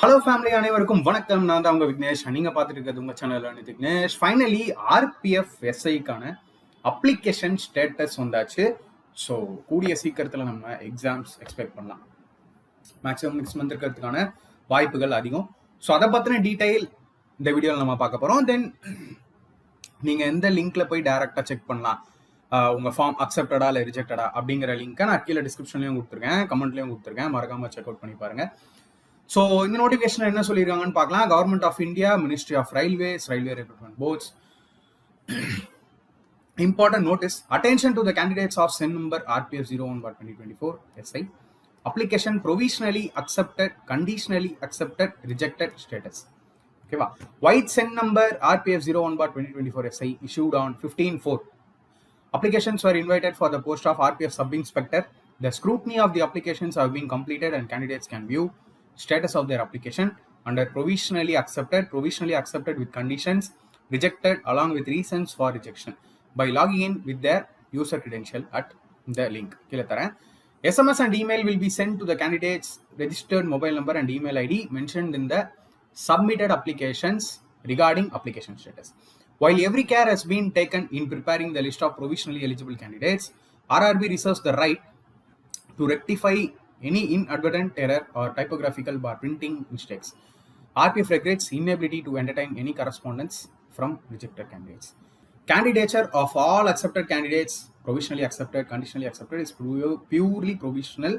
Hello family அனைவருக்கும் வணக்கம். நான் தான் உங்க விக்னேஷ். நீங்க பார்த்துட்டு இருக்கிறது உங்க சேனல் விக்னேஷ். ஃபைனலி ஆர்பிஎஃப் எஸ்ஐக்கான அப்ளிகேஷன் ஸ்டேட்டஸ் வந்தாச்சு. ஸோ கூடிய சீக்கிரத்தில் நம்ம எக்ஸாம்ஸ் எக்ஸ்பெக்ட் பண்ணலாம். மேக்ஸிமம் நெக்ஸ்ட் மந்த் இருக்கிறதுக்கான வாய்ப்புகள் அதிகம். ஸோ அதை பற்றின டீட்டெயில் இந்த வீடியோவில் நம்ம பார்க்க போகிறோம் தென் நீங்கள் எந்த லிங்க்ல போய் டைரெக்டாக செக் பண்ணலாம். உங்கள் ஃபார்ம் அக்செப்டடா இல்லை ரிஜெக்டடா அப்படிங்கிற லிங்க்கை நான் கீழே டிஸ்கிரிப்ஷன்லையும் கொடுத்துருக்கேன். கமெண்ட்லையும் கொடுத்துருக்கேன். மறக்காமல் செக் அவுட் பண்ணி பாருங்கள் ஸோ இந்த நோட்டிஃபிகேஷன் என்ன சொல்லியிருக்காங்கன்னு பார்க்கலாம் government of India ministry of railways railway recruitment boards important notice attention to the candidates of sen number rpf 01 bar 2024 si application provisionally accepted conditionally accepted rejected status okay va white sen number rpf 01 bar 2024 si issued on 15 4 applications were invited for the post of rpf sub inspector the scrutiny of the applications have been completed and candidates can view status of their application under provisionally accepted, provisionally accepted with conditions, rejected along with reasons for rejection by logging in with their user credential at the link. SMS and email will be sent to the candidate's registered mobile number and email ID mentioned in the submitted applications regarding application status. While every care has been taken in preparing the list of provisionally eligible candidates, RRB reserves the right to rectify any inadvertent error or typographical or printing mistakes. RPF regrets inability to entertain any correspondence from rejected candidates. Candidature of all accepted candidates, provisionally accepted, conditionally accepted, is pu- purely provisional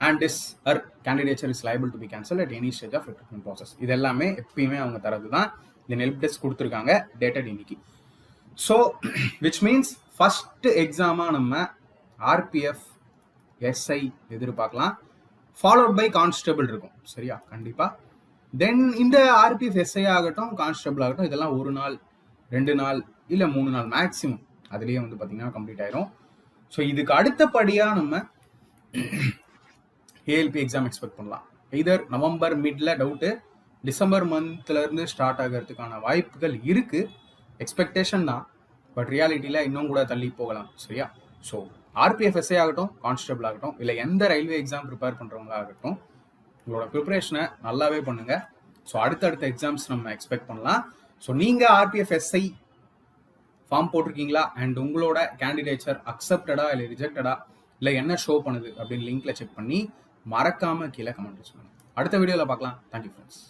and is her candidature is liable to be cancelled at any stage of recruitment process. இது எல்லாமே எப்பயுமே அவங்க தரது தான் இந்த help desk கொடுத்துருக்காங்க dated இன்னைக்கு so which means first எக்ஸாமாக நம்ம ஆர்பிஎஃப் எஸ்ஐ எதிர்பார்க்கலாம். ஃபாலோட் பை கான்ஸ்டபிள் இருக்கும். சரியா? கண்டிப்பாக தென் இந்த ஆர்பிஎஃப் எஸ்ஐ ஆகட்டும் கான்ஸ்டபிள் ஆகட்டும் இதெல்லாம் ஒரு நாள் ரெண்டு நாள் இல்லை மூணு நாள் மேக்ஸிமம் அதுலேயே வந்து பார்த்தீங்கன்னா கம்ப்ளீட் ஆயிரும். ஸோ இதுக்கு அடுத்தபடியாக நம்ம ஏஎல்பி எக்ஸாம் எக்ஸ்பெக்ட் பண்ணலாம். இதர் நவம்பர் மிட்ல டவுட்டு டிசம்பர் மந்த்லேருந்து ஸ்டார்ட் ஆகிறதுக்கான வாய்ப்புகள் இருக்குது எக்ஸ்பெக்டேஷன் தான். பட் ரியாலிட்டியில் இன்னும் கூட தள்ளி போகலாம். சரியா? ஸோ ஆர்பிஎஃப்எஸ்ஏ ஆகட்டும் கான்ஸ்டபிள் ஆகட்டும் இல்லை எந்த ரயில்வே எக்ஸாம் ப்ரிப்பேர் பண்ணுறவங்க ஆகட்டும் உங்களோட ப்ரிப்பரேஷனை நல்லாவே பண்ணுங்க. ஸோ அடுத்தடுத்த எக்ஸாம்ஸ் நம்ம எக்ஸ்பெக்ட் பண்ணலாம். ஸோ நீங்கள் ஆர்பிஎஃப்எஸ்ஐ ஃபார்ம் போட்டிருக்கீங்களா? அண்ட் உங்களோட கேண்டிடேச்சர் அக்செப்டடா இல்லை ரிஜெக்டடா இல்லை என்ன ஷோ பண்ணுது அப்படின்னு லிங்க்ல செக் பண்ணி மறக்காம கீழே கமெண்ட் சொல்லுங்கள் அடுத்த வீடியோவில் பார்க்கலாம். Thank you friends